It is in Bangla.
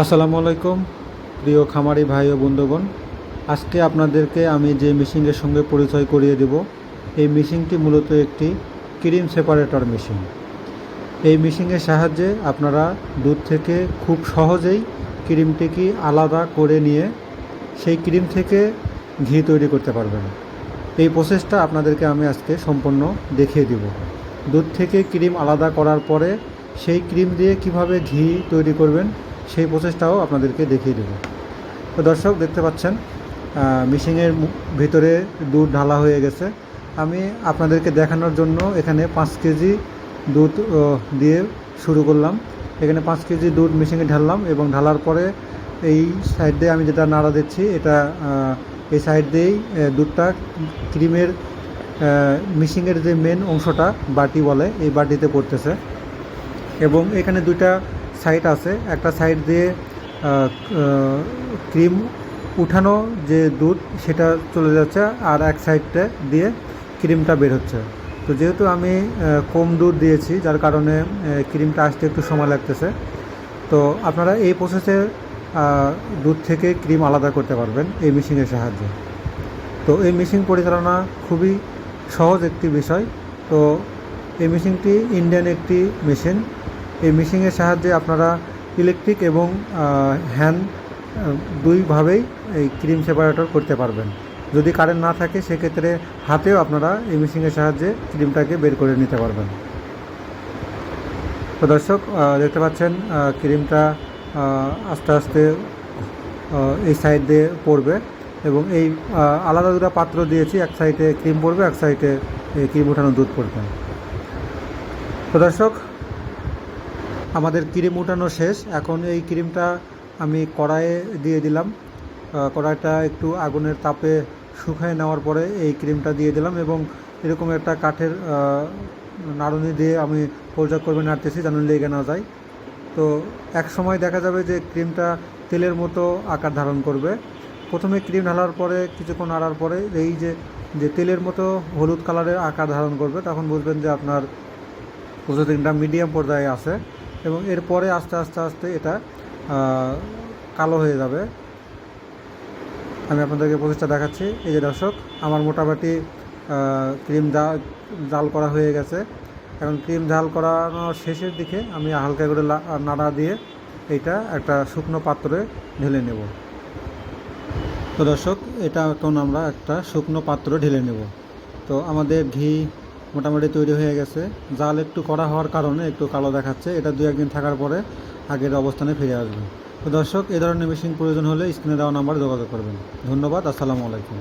আসসালামু আলাইকুম, প্রিয় খামারি ভাই ও বন্ধুগণ। আজকে আপনাদেরকে আমি যে মেশিনের সঙ্গে পরিচয় করিয়ে দেব, এই মেশিনটি মূলত একটি ক্রিম সেপারেটর মেশিন। এই মেশিনের সাহায্যে আপনারা দুধ থেকে খুব সহজেই ক্রিমটিকে আলাদা করে নিয়ে সেই ক্রিম থেকে ঘি তৈরি করতে পারবেন। এই প্রসেসটা আপনাদেরকে আমি আজকে সম্পূর্ণ দেখিয়ে দিব। দুধ থেকে ক্রিম আলাদা করার পরে সেই ক্রিম দিয়ে কীভাবে ঘি তৈরি করবেন সেই প্রসেসটাও আপনাদেরকে দেখিয়ে দেব। তো দর্শক, দেখতে পাচ্ছেন মিশিংয়ের ভিতরে দুধ ঢালা হয়ে গেছে। আমি আপনাদেরকে দেখানোর জন্য এখানে পাঁচ কেজি দুধ দিয়ে শুরু করলাম। এখানে পাঁচ কেজি দুধ মেশিনে ঢাললাম এবং ঢালার পরে এই সাইড দিয়ে আমি যেটা নাড়া দিচ্ছি, এটা এই সাইড দিয়েই দুধটা ক্রিমের মিশিংয়ের যে মেন অংশটা বাটি বলে, এই বাটিতে পড়তেছে। এবং এখানে দুইটা সাইড আছে। একটা সাইড দিয়ে ক্রিম উঠানো যে দুধ, সেটা চলে যাচ্ছে আর এক সাইডটা দিয়ে ক্রিমটা বের হচ্ছে। তো যেহেতু আমি কম দুধ দিয়েছি, যার কারণে ক্রিমটা আসতে একটু সময় লাগতেছে, তো আপনারা এই প্রসেসে দুধ থেকে ক্রিম আলাদা করতে পারবেন এই মেশিনের সাহায্যে। তো এই মেশিন পরিচালনা খুবই সহজ একটি বিষয়। তো এই মেশিনটি ইন্ডিয়ান একটি মেশিন এই মেশিনের সাহায্যে আপনারা ইলেকট্রিক এবং হ্যান্ড দুইভাবেই এই ক্রিম সেপারেটর করতে পারবেন। যদি কারেন্ট না থাকে, সেক্ষেত্রে হাতেও আপনারা এই মেশিনের সাহায্যে ক্রিমটাকে বের করে নিতে পারবেন। তো দর্শক দেখতে পাচ্ছেন ক্রিমটা আস্তে আস্তে এই সাইড দিয়ে পড়বে এবং এই আলাদা দুটো পাত্র দিয়েছি, এক সাইডে ক্রিম পড়বে, এক সাইডে ক্রিম উঠানো দুধ পড়বে। তো দর্শক আমাদের ক্রিম উঠানো শেষ। এখন এই ক্রিমটা আমি কড়াইয়ে দিয়ে দিলাম। কড়াইটা একটু আগুনের তাপে শুকায় নেওয়ার পরে এই ক্রিমটা দিয়ে দিলাম এবং এরকম একটা কাঠের নাড়ুনি দিয়ে আমি পর্যায়ক্রমে নাড়তেছি যেন লেগে না যায়। তো এক সময় দেখা যাবে যে ক্রিমটা তেলের মতো আকার ধারণ করবে। প্রথমে ক্রিম ঢালার পরে, কিছুক্ষণ নাড়ার পরে এই যে যে তেলের মতো হলুদ কালারের আকার ধারণ করবে, তখন বুঝবেন যে আপনার প্রসেসিংটা মিডিয়াম পর্যায়ে আছে। এবং এরপরে আস্তে আস্তে আস্তে এটা কালো হয়ে যাবে। আমি আপনাদেরকে প্রচেষ্টা দেখাচ্ছি। এই যে দর্শক, আমার মোটামুটি ক্রিম জাল করা হয়ে গেছে। এখন ক্রিম ঝাল করানোর শেষের দিকে আমি হালকা করে নাড়া দিয়ে এটা একটা শুকনো পাত্রে ঢেলে নেব। তো দর্শক, এটা এখন আমরা একটা শুকনো পাত্র ঢেলে নেব। তো আমাদের ঘি মোটামুটি তৈরি হয়ে গেছে। জাল একটু করা হওয়ার কারণে একটু কালো দেখাচ্ছে। এটা দু একদিন থাকার পরে আগের অবস্থানে ফিরে আসবে। তো দর্শক এ ধরনের মেশিন প্রয়োজন হলে স্ক্রিনে দেওয়া নাম্বার যোগাযোগ করবেন। ধন্যবাদ, আসসালামু আলাইকুম।